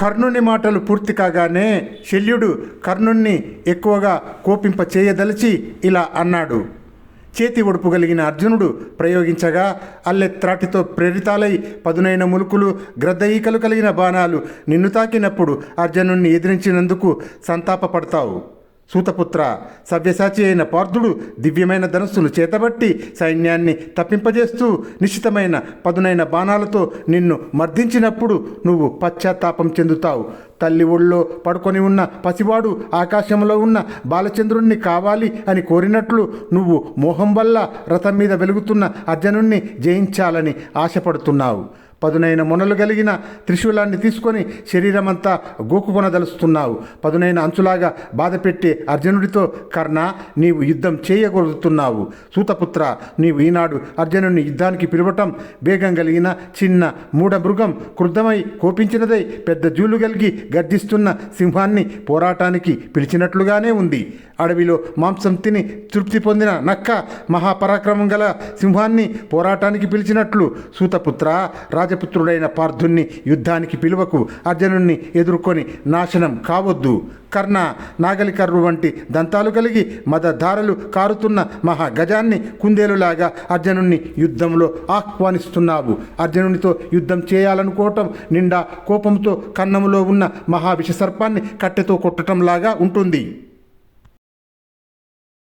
కర్ణుని మాటలు పూర్తి కాగానే శల్యుడు కర్ణుణ్ణి ఎక్కువగా కోపింప చేయదలిచి ఇలా అన్నాడు. చేతి ఒడుపు కలిగిన అర్జునుడు ప్రయోగించగా అల్లెత్రాటితో ప్రేరితాలై పదునైన ములుకులు గ్రద్దఈకలు కలిగిన బాణాలు నిన్ను తాకినప్పుడు అర్జునుణ్ణి ఎదిరించినందుకు సంతాపపడతావు. సూతపుత్ర సవ్యసాచి అయిన పార్థుడు దివ్యమైన ధనస్సును చేతబట్టి సైన్యాన్ని తప్పింపజేస్తూ నిశ్చితమైన పదునైన బాణాలతో నిన్ను మర్దించినప్పుడు నువ్వు పశ్చాత్తాపం చెందుతావు. తల్లి ఒళ్ళో పడుకొని ఉన్న పసివాడు ఆకాశంలో ఉన్న బాలచంద్రుణ్ణి కావాలి అని కోరినట్లు నువ్వు మోహం వల్ల రథం మీద వెలుగుతున్న అర్జునుణ్ణి జయించాలని ఆశపడుతున్నావు. పదునైన మొనలు కలిగిన త్రిశూలాన్ని తీసుకొని శరీరమంతా గోకుకొనదలుస్తున్నావు పదునైన అంచులాగా బాధపెట్టే అర్జునుడితో కర్ణ నీవు యుద్ధం చేయగలుగుతున్నావు. సూతపుత్ర నీవు ఈనాడు అర్జునుడిని యుద్ధానికి పిలవటం వేగం కలిగిన చిన్న మూఢ మృగం క్రుద్ధమై కోపించినదై పెద్ద జూలు కలిగి గర్జిస్తున్న సింహాన్ని పోరాటానికి పిలిచినట్లుగానే ఉంది. అడవిలో మాంసం తిని తృప్తి పొందిన నక్క మహాపరాక్రమం గల సింహాన్ని పోరాటానికి పిలిచినట్లు సూతపుత్ర రాజపుత్రుడైన పార్థుణ్ణి యుద్ధానికి పిలువకు అర్జునుణ్ణి ఎదుర్కొని నాశనం కావద్దు. కర్ణ నాగలికర్రు వంటి దంతాలు కలిగి మదధారలు కారుతున్న మహా గజాన్ని కుందేలులాగా అర్జునుణ్ణి యుద్ధంలో ఆహ్వానిస్తున్నావు. అర్జునునితో యుద్ధం చేయాలనుకోవటం నిండా కోపంతో కన్నములో ఉన్న మహా విషసర్పాన్ని కట్టెతో కొట్టడంలాగా ఉంటుంది.